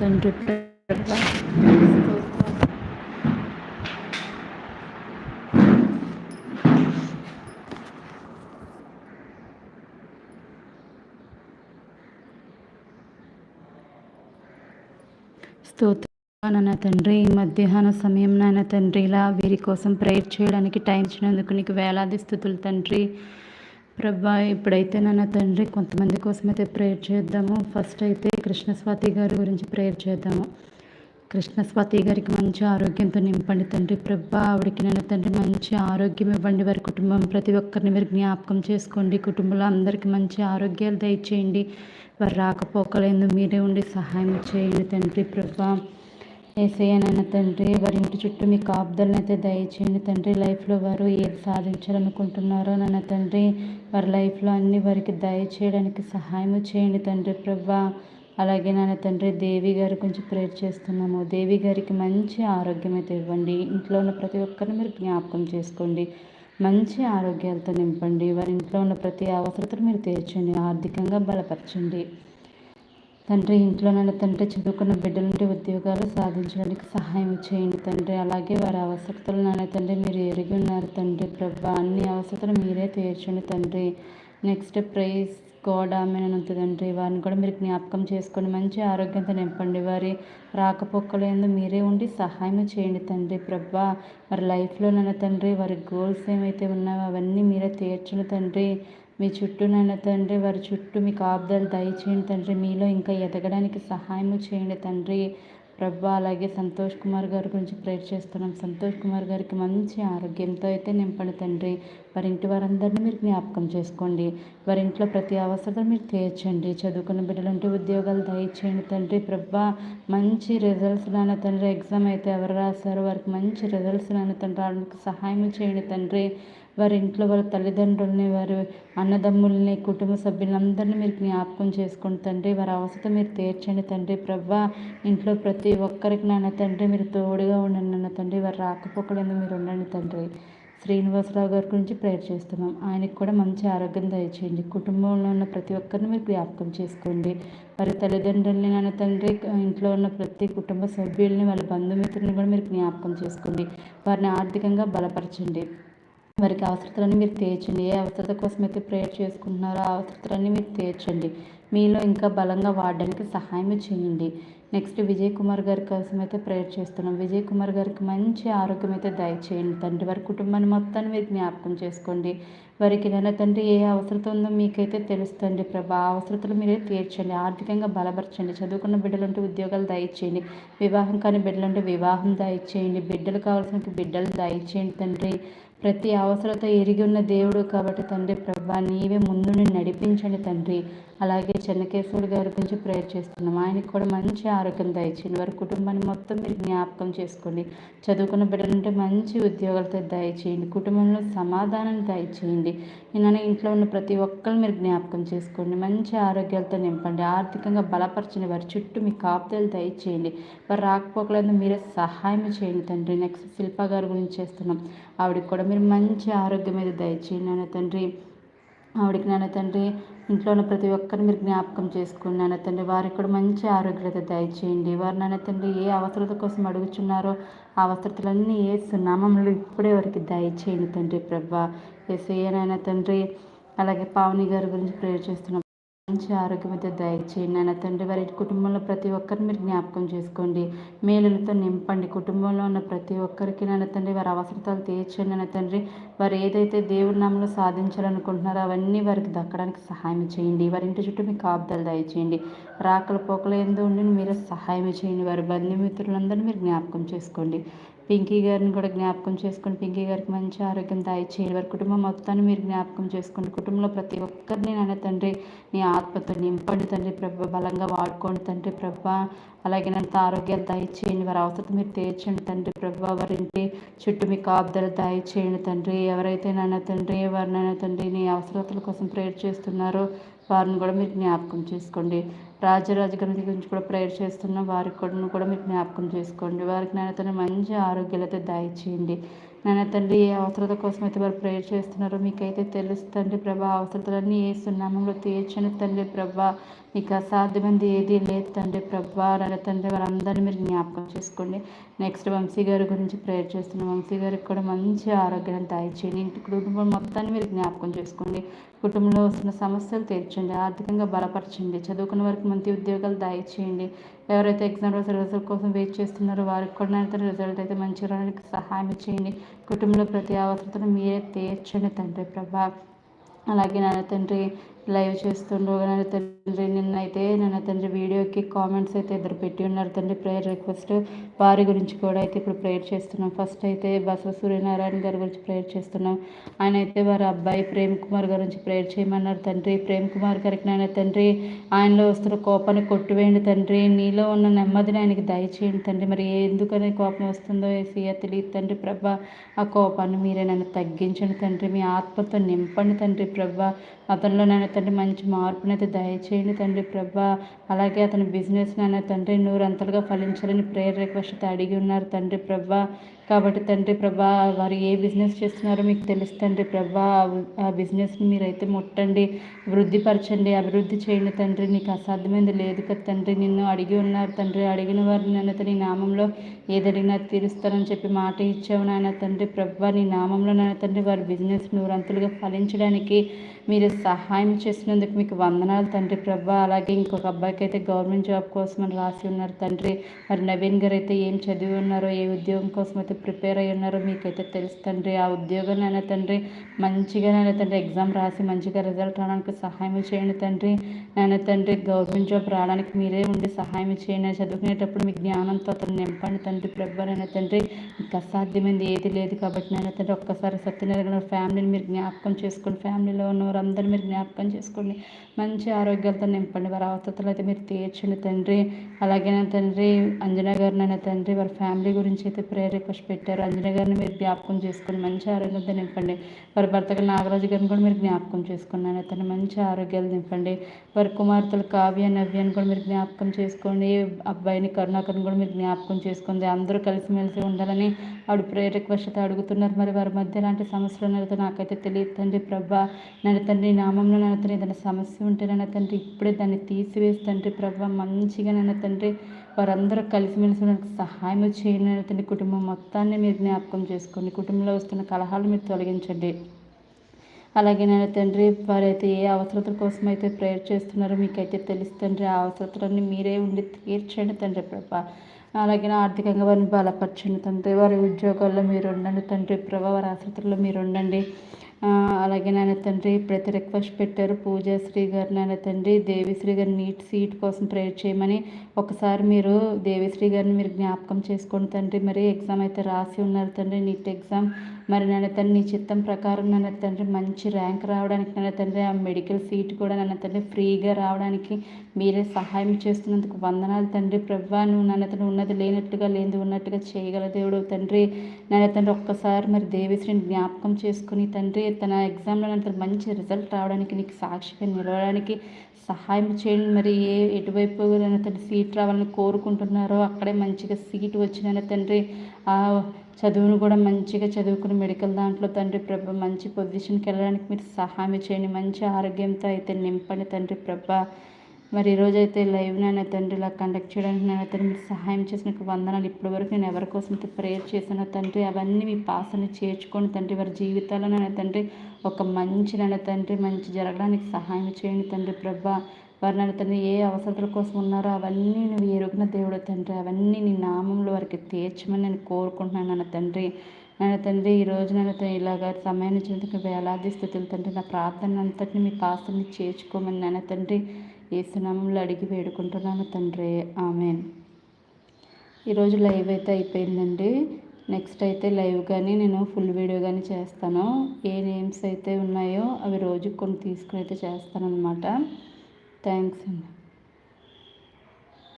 తండ్రి ప్రభా నాన్న తండ్రి ఈ మధ్యాహ్న సమయం నాయన తండ్రి ఇలా వీరి కోసం ప్రేయర్ చేయడానికి టైం ఇచ్చినందుకు నీకు వేలాది స్థుతులు తండ్రి. ప్రభా ఇప్పుడైతే నాన్న తండ్రి కొంతమంది కోసం అయితే ప్రేయర్ చేద్దాము. ఫస్ట్ అయితే కృష్ణస్వాతి గారి గురించి ప్రేయర్ చేద్దాము. కృష్ణస్వాతి గారికి మంచి ఆరోగ్యంతో నింపండి తండ్రి ప్రభా. ఆవిడకి నన్ను తండ్రి మంచి ఆరోగ్యం ఇవ్వండి. వారి కుటుంబం ప్రతి ఒక్కరిని మీరు జ్ఞాపకం చేసుకోండి. కుటుంబంలో అందరికీ మంచి ఆరోగ్యాలు దయచేయండి. వారు రాకపోకలేదు మీరే ఉండి సహాయం చేయండి తండ్రి ప్రభా. ఏసయ్యనైనా తండ్రి వారి ఇంటి చుట్టూ మీ కాపుదలనైతే దయచేయండి. తండ్రి లైఫ్లో వారు ఏది సాధించాలనుకుంటున్నారో నాన్న తండ్రి వారి లైఫ్లో అన్ని వారికి దయచేయడానికి సహాయం చేయండి తండ్రి ప్రభా అలాగే నాన్న తండ్రి దేవి గారి గురించి ప్రేర్ చేస్తున్నాము. దేవి గారికి మంచి ఆరోగ్యం అయితే ఇవ్వండి. ఇంట్లో ఉన్న ప్రతి ఒక్కరిని మీరు జ్ఞాపకం చేసుకోండి. మంచి ఆరోగ్యాలతో నింపండి. వారి ఇంట్లో ఉన్న ప్రతి అవసరతను మీరు తీర్చండి. ఆర్థికంగా బలపరచండి. తండ్రి ఇంట్లో నన్ను తండ్రి చదువుకున్న బిడ్డల నుండి ఉద్యోగాలు సాధించడానికి సహాయం చేయండి తండ్రి. అలాగే వారి అవసరతలు నాన్న తండ్రి మీరు ఎరిగి ఉన్నారు తండ్రి ప్రభా. అన్ని అవసరతలు మీరే తీర్చండి తండ్రి. నెక్స్ట్ ప్రైజ్ గోడ ఆమెనంత తండ్రి. వారిని కూడా మీరు జ్ఞాపకం చేసుకొని మంచి ఆరోగ్యంతో నింపండి. వారి రాకపోకలేదు మీరే ఉండి సహాయం చేయండి తండ్రి ప్రభా. వారి లైఫ్లో తండ్రి వారి గోల్స్ ఏమైతే ఉన్నాయో అవన్నీ మీరే తీర్చండి తండ్రి. మీ చుట్టూ తండ్రి వారి చుట్టూ మీకు ఆబ్దాలు దయచేయండి తండ్రి. మీలో ఇంకా ఎదగడానికి సహాయం చేయండి తండ్రి. ప్రభా అలాగే సంతోష్ కుమార్ గారి గురించి ప్రేర్ చేస్తున్నాం. సంతోష్ కుమార్ గారికి మంచి ఆరోగ్యంతో అయితే నింపండి తండ్రి. వారి ఇంటి వారందరినీ మీరు జ్ఞాపకం చేసుకోండి. వారి ఇంట్లో ప్రతి అవసరం మీరు తీర్చండి. చదువుకున్న బిడ్డలంటే ఉద్యోగాలు దయచేయండి తండ్రి. ప్రభా మంచి రిజల్ట్స్ నాన్న తండ్రి. ఎగ్జామ్ అయితే ఎవరు రాశారో వారికి మంచి రిజల్ట్స్ నాన్న తండ్రి. రావడానికి సహాయం చేయండి తండ్రి. వారి ఇంట్లో వారి తల్లిదండ్రుల్ని వారి అన్నదమ్ముల్ని కుటుంబ సభ్యులందరినీ మీరు జ్ఞాపకం చేసుకోండి తండ్రి వారి అవసరం మీరు తీర్చండి తండ్రి ప్రభా. ఇంట్లో ప్రతి ఒక్కరికి నాన్న తండ్రి మీరు తోడుగా ఉండండి నాన్న తండ్రి వారు రాకపోకలేదు మీరు ఉండండి తండ్రి. శ్రీనివాసరావు గారి గురించి ప్రేయర్ చేస్తున్నాం. ఆయనకి కూడా మంచి ఆరోగ్యం దయచేయండి. కుటుంబంలో ఉన్న ప్రతి ఒక్కరిని మీరు జ్ఞాపకం చేసుకోండి. వారి తల్లిదండ్రుల్ని నాన్న తండ్రి ఇంట్లో ఉన్న ప్రతి కుటుంబ సభ్యుల్ని వాళ్ళ బంధుమిత్రుల్ని కూడా మీరు జ్ఞాపకం చేసుకోండి. వారిని ఆర్థికంగా బలపరచండి. వారికి అవసరతలన్నీ మీరు తీర్చండి. ఏ అవసరత కోసం అయితే ప్రేయర్ చేసుకుంటున్నారో ఆ అవసరతలన్నీ మీరు తీర్చండి. మీలో ఇంకా బలంగా వాడడానికి సహాయం చేయండి. నెక్స్ట్ విజయ్ కుమార్ గారి కోసం అయితే ప్రేయర్ చేస్తున్నాం. విజయ్ కుమార్ గారికి మంచి ఆరోగ్యం అయితే దయచేయండి. తండ్రి వారి కుటుంబాన్ని మొత్తాన్ని మీరు జ్ఞాపకం చేసుకోండి. వారికి నెల తండ్రి ఏ అవసరత ఉందో మీకైతే తెలుస్తుంది ప్రభా. ఆ అవసరతలు మీరే తీర్చండి. ఆర్థికంగా బలపరచండి. చదువుకున్న బిడ్డలంటే ఉద్యోగాలు దయచేయండి. వివాహం కాని బిడ్డలంటే వివాహం దయచేయండి. బిడ్డలు కావాల్సిన బిడ్డలు దయచేయండి తండ్రి. ప్రతి అవసరత ఎరిగి ఉన్న దేవుడు కాబట్టి తండ్రి ప్రభు. నీవే ముందుని నడిపించండి తండ్రి. అలాగే చెన్నకేశ్వరి గారి గురించి ప్రేయర్ చేస్తున్నాం. ఆయనకి కూడా మంచి ఆరోగ్యం దయచేయండి. వారి కుటుంబాన్ని మొత్తం మీరు జ్ఞాపకం చేసుకోండి. చదువుకున్న బిడ్డలంటే మంచి ఉద్యోగాలతో దయచేయండి. కుటుంబంలో సమాధానం దయచేయండి. నేను ఇంట్లో ఉన్న ప్రతి ఒక్కరు మీరు జ్ఞాపకం చేసుకోండి. మంచి ఆరోగ్యాలతో నింపండి. ఆర్థికంగా బలపరచండి. వారి చుట్టూ మీ కాపుదలు దయచేయండి. వారు రాకపోకలేదు మీరే సహాయం చేయండి తండ్రి. నెక్స్ట్ శిల్ప గారి గురించి చేస్తున్నాం. ఆవిడకి కూడా మీరు మంచి ఆరోగ్యం మీద దయచేయండి నాన్న తండ్రి. ఆవిడకి నాన్న తండ్రి ఇంట్లో ఉన్న ప్రతి ఒక్కరిని మీరు జ్ఞాపకం చేసుకుని నాన్న తండ్రి వారికి కూడా మంచి ఆరోగ్యత దయచేయండి. వారు నాన్న తండ్రి ఏ అవసరత కోసం అడుగుచున్నారో ఆ అవసరతలన్నీ ఏ సునామంలో ఇప్పుడే వారికి దయచేయండి తండ్రి ప్రభా. ఎస్ఐ నాయన తండ్రి అలాగే పావని గారి గురించి ప్రేయర్ చేస్తున్నాం. మంచి ఆరోగ్యం అయితే దయచేయండి. నాన్న తండ్రి వారి కుటుంబంలో ప్రతి ఒక్కరిని మీరు జ్ఞాపకం చేసుకోండి. మేలులతో నింపండి. కుటుంబంలో ఉన్న ప్రతి ఒక్కరికి నాన్న తండ్రి వారి అవసరతలు తీర్చండి. నాన్న తండ్రి వారు ఏదైతే దేవుడి నామంలో సాధించాలనుకుంటున్నారో అవన్నీ వారికి దక్కడానికి సహాయం చేయండి. వారి ఇంటి చుట్టూ మీకు కాపుదలు దయచేయండి. రాకల పోకలు ఎందు ఉండి మీరు సహాయం చేయండి. వారి బంధుమిత్రులందరినీ మీరు జ్ఞాపకం చేసుకోండి. పింకీ గారిని కూడా జ్ఞాపకం చేసుకుని పింకీ గారికి మంచి ఆరోగ్యం దయచేయండి. వారి కుటుంబం మొత్తాన్ని మీరు జ్ఞాపకం చేసుకోండి కుటుంబంలో ప్రతి ఒక్కరిని నాన్న తండ్రి నీ ఆత్మతో నింపండి తండ్రి ప్రభ. బలంగా వాడుకోండి తండ్రి ప్రభ. అలాగే నంత ఆరోగ్యాలు దయచేయండి. వారి అవసరం మీరు తీర్చండి తండ్రి ప్రభ. వారింటి చుట్టూ మీ కాపుదలు దయచేయండి తండ్రి. ఎవరైతే నాన్న తండ్రి వారినైనా తండ్రి నీ అవసరతల కోసం ప్రేయర్ చేస్తున్నారో వారిని కూడా మీరు జ్ఞాపకం చేసుకోండి. రాజరాజ గారి గురించి కూడా ప్రేయర్ చేస్తున్న వారికి కూడా కూడా మీరు జ్ఞాపకం చేసుకోండి. వారికి నాయన తండ్రి మంచి ఆరోగ్యాలతో దయచేయండి. నాయన తండ్రి ఏ అవసరత కోసం అయితే వారు ప్రేయర్ చేస్తున్నారో మీకైతే తెలుసు తండ్రి ప్రభా అవసరతలన్నీ ఏ సున్నామంలో తీర్చని తండ్రి ప్రభా. ఇక అసాధ్యమైంది ఏది లేదు తండ్రి ప్రభా నన్న తండ్రి వారందరినీ మీరు జ్ఞాపకం చేసుకోండి. నెక్స్ట్ వంశీ గారి గురించి ప్రేయర్ చేస్తున్నాం వంశీ గారికి కూడా మంచి ఆరోగ్యాన్ని దయచేయండి. ఇంటి కుటుంబం మొత్తాన్ని మీరు జ్ఞాపకం చేసుకోండి. కుటుంబంలో వస్తున్న సమస్యలు తీర్చండి. ఆర్థికంగా బలపరచండి. చదువుకున్న వరకు మంచి ఉద్యోగాలు దయచేయండి. ఎవరైతే ఎగ్జామ్ రోజు రిజల్ట్ కోసం వెయిట్ చేస్తున్నారో వారికి కూడా రిజల్ట్ అయితే మంచి రావడానికి సహాయం చేయండి. కుటుంబంలో ప్రతి అవసరతను మీరే తీర్చండి తండ్రి ప్రభా. అలాగే నాన్న తండ్రి లైవ్ చేస్తుండో నాన్న తండ్రి నిన్నైతే నన్న తండ్రి వీడియోకి కామెంట్స్ అయితే ఇద్దరు పెట్టి ఉన్నారు. తండ్రి ప్రేయర్ రిక్వెస్ట్ వారి గురించి కూడా అయితే ఇప్పుడు ప్రేయర్ చేస్తున్నాం. ఫస్ట్ అయితే బసవ సూర్యనారాయణ గారి గురించి ప్రేయర్ చేస్తున్నాం. ఆయన అయితే వారి అబ్బాయి ప్రేమ్ కుమార్ గారి గురించి ప్రేయర్ చేయమన్నారు. తండ్రి ప్రేమ్ కుమార్ గారికి నాయన తండ్రి ఆయనలో వస్తున్న కోపాన్ని కొట్టివేయండి తండ్రి. నీలో ఉన్న నెమ్మదిని ఆయనకి దయచేయండి తండ్రి. మరి ఎందుకని కోపం వస్తుందో ఏసీఆ తెలియదు తండ్రి ప్రభా. ఆ కోపాన్ని మీరే నన్ను తగ్గించండి తండ్రి. మీ ఆత్మతో నింపండి తండ్రి ప్రభా. అతనిలో నాయన తండ్రి మంచి మార్పునైతే దయచేయండి తండ్రి ప్రభా. అలాగే అతని బిజినెస్ నాన్న తండ్రి నూరంతలుగా ఫలించాలని ప్రేయర్ రిక్వెస్ట్ అడిగి ఉన్నారు తండ్రి ప్రభా. కాబట్టి తండ్రి ప్రభా వారు ఏ బిజినెస్ చేస్తున్నారో మీకు తెలుసు తండ్రి ప్రభా. ఆ బిజినెస్ని మీరైతే ముట్టండి వృద్ధిపరచండి అభివృద్ధి చేయండి తండ్రి. నీకు అసాధ్యమైంది లేదు కదా తండ్రి. నిన్ను అడిగి ఉన్నారు తండ్రి. అడిగిన వారిని నన్ను నీ నామంలో ఏదడిగినా తీరుస్తానని చెప్పి మాట ఇచ్చావు నాయన తండ్రి ప్రభా. నీ నామంలో నాయన తండ్రి వారి బిజినెస్ నూరంతులుగా ఫలించడానికి మీరు సహాయం చేసినందుకు మీకు వందనాలు తండ్రి ప్రభా. అలాగే ఇంకొక అబ్బాయికి అయితే గవర్నమెంట్ జాబ్ కోసం అని రాసి ఉన్నారు తండ్రి. మరి నవీన్ గారు అయితే ఏం చదివి ఉన్నారో ఏ ఉద్యోగం కోసం అయితే ప్రిపేర్ అయ్యి ఉన్నారో మీకైతే తెలుసు తండ్రి. ఆ ఉద్యోగాన్ని తండ్రి మంచిగా తండ్రి ఎగ్జామ్ రాసి మంచిగా రిజల్ట్ రావడానికి సహాయం చేయండి తండ్రి. నాయన తండ్రి గవర్నమెంట్ జాబ్ రావడానికి మీరే ఉండి సహాయం చేయండి. చదువుకునేటప్పుడు మీ జ్ఞానంతో అతను నింపండి తండ్రి ప్రభా. నాయన తండ్రి మీకు అసాధ్యమైంది ఏది లేదు కాబట్టి నాయన తండ్రి ఒక్కసారి సత్యనారాయణ ఫ్యామిలీని మీరు జ్ఞాపకం చేసుకుని ఫ్యామిలీలో ఉన్న అందరూ మీరు జ్ఞాపకం చేసుకోండి. మంచి ఆరోగ్యాలతో నింపండి. వారి అవసరాలు అయితే మీరు తీర్చండి తండ్రి. అలాగే నా తండ్రి అంజనా గారిని నా తండ్రి వారి ఫ్యామిలీ గురించి అయితే ప్రేయర్ రిక్వెస్ట్ పెట్టారు. అంజనా గారిని మీరు జ్ఞాపకం చేసుకుని మంచి ఆరోగ్యంతో నింపండి. వారి భర్తగా నాగరాజు గారిని కూడా మీరు జ్ఞాపకం చేసుకున్నాను. తను మంచి ఆరోగ్యాలు నింపండి. వారి కుమార్తెలు కావ్య నవ్యాన్ని కూడా మీరు జ్ఞాపకం చేసుకోండి. అబ్బాయిని కరుణాకర్ని కూడా మీరు జ్ఞాపకం చేసుకోండి. అందరూ కలిసిమెలిసి ఉండాలని ఆవిడ ప్రేయర్ రిక్వెస్ట్ అడుగుతున్నారు. మరి వారి మధ్య ఎలాంటి సమస్యలు ఉన్నారో నాకైతే తెలియదు తండ్రి ప్రభా. నేను తండ్రి నామంలో నేను తండ్రి ఏదైనా సమస్య ఉంటే నన్ను తండ్రి ఇప్పుడే దాన్ని తీసివేసి తండ్రి ప్రభా. మంచిగా నన్ను తండ్రి వారందరూ కలిసిమెలిసి నాకు సహాయం చేయండి. తండ్రి కుటుంబం మొత్తాన్ని మీరు జ్ఞాపకం చేసుకోండి. కుటుంబంలో వస్తున్న కలహాలు మీరు తొలగించండి. అలాగే నేను తండ్రి వారైతే ఏ అవసరతల కోసం అయితే ప్రేయర్ చేస్తున్నారో మీకైతే తెలుసు తండ్రి. ఆ అవసరతలన్నీ మీరే ఉండి తీర్చండి తండ్రి ప్రభా. అలాగే ఆర్థికంగా వారిని బలపరచండి తండ్రి. వారి ఉద్యోగాల్లో మీరు ఉండండి తండ్రి. ప్రభా వారి ఆసక్తుల్లో మీరు ఉండండి. అలాగే నాయన తండ్రి ప్రతి రిక్వెస్ట్ పెట్టారు. పూజాశ్రీ గారు నాయన తండ్రి దేవిశ్రీ గారి నీట్ సీట్ కోసం ప్రేయర్ చేయమని ఒకసారి మీరు దేవిశ్రీ గారిని మీరు జ్ఞాపకం చేసుకోండి తండ్రి. మరి ఎగ్జామ్ అయితే రాసి ఉన్నారు తండ్రి. నీట్ ఎగ్జామ్ మరి నన్ను తండ్రి నీ చిత్తం ప్రకారం నన్ను తండ్రి మంచి ర్యాంక్ రావడానికి నన్ను తండ్రి ఆ మెడికల్ సీట్ కూడా నన్ను తండ్రి ఫ్రీగా రావడానికి మీరే సహాయం చేస్తున్నందుకు వందనాలు తండ్రి. ప్రవ్వా నువ్వు నన్న తండ్రి ఉన్నది లేనట్టుగా లేనిది ఉన్నట్టుగా చేయగల దేవుడు తండ్రి. నన్ను తండ్రి ఒక్కసారి మరి దేవిశ్రీని జ్ఞాపకం చేసుకుని తండ్రి తన ఎగ్జామ్లో నన్ను మంచి రిజల్ట్ రావడానికి నీకు సాక్షిగా నిలవడానికి సహాయం చేయండి మరి. ఏ ఎటువైపు తండ్రి సీట్ రావాలని కోరుకుంటున్నారో అక్కడే మంచిగా సీట్ వచ్చిన తండ్రి ఆ చదువును కూడా మంచిగా చదువుకుని మెడికల్ దాంట్లో తండ్రి ప్రభ మంచి పొజిషన్కి వెళ్ళడానికి మీరు సహాయం చేయండి. మంచి ఆరోగ్యంతో అయితే నింపండి తండ్రి ప్రభ. మరి ఈరోజైతే లైవ్ నాన్న తండ్రి ఇలా కండక్ట్ చేయడానికి నేను తండ్రి మీరు సహాయం చేసిన వందనాలు ఇప్పటి వరకు నేను ఎవరి కోసం అయితే ప్రేయర్ చేసిన తండ్రి అవన్నీ మీ పాసని చేర్చుకొని తండ్రి. వారి జీవితాల్లో నాన్న తండ్రి ఒక మంచి నాన్న తండ్రి మంచి జరగడానికి సహాయం చేయండి తండ్రి ప్రభా. వారు నన్ను తండ్రి ఏ అవసరాల కోసం ఉన్నారో అవన్నీ నువ్వు ఎరుగున దేవుడు తండ్రి. అవన్నీ నీ నామంలో వారికి తీర్చమని నేను కోరుకుంటున్నాను నాన్న తండ్రి. నాన్న తండ్రి ఈ రోజు నన్ను ఇలాగ సమయం నుంచి వేలాది స్థితులు తండ్రి. నా ప్రార్థన అంతటిని మీ పాత్రని చేర్చుకోమని నాన్న తండ్రి. ఏ సునామంలో అడిగి వేడుకుంటున్నాను తండ్రి. ఆమె ఈరోజు లైవ్ అయితే అయిపోయిందండి. నెక్స్ట్ అయితే లైవ్ కానీ నేను ఫుల్ వీడియో కానీ చేస్తాను. ఏ నేమ్స్ అయితే ఉన్నాయో అవి రోజు కొన్ని తీసుకుని అయితే చేస్తాను అనమాట థ్యాంక్స్ అండి.